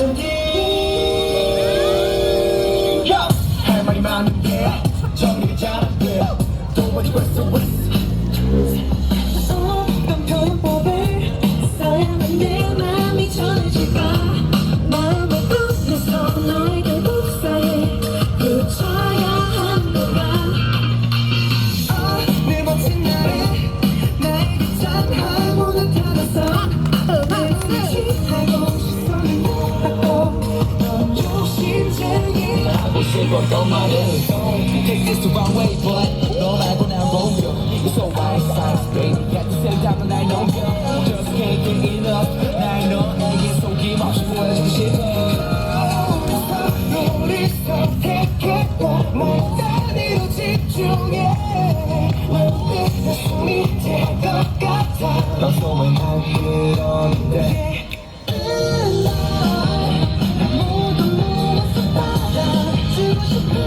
속에 야! 할 말이 많은 게 정리가 잘안돼 또 어디 벌써 왔어 하고 싶었던 말은 Take this the wrong way but 너 말고 난 romeo It's so wise size baby 같은 생각은 날 넘겨 Just can't get enough 날 너에게 속임없이 보여주고 싶어 너를 선택했고 뭐 단위로 집중해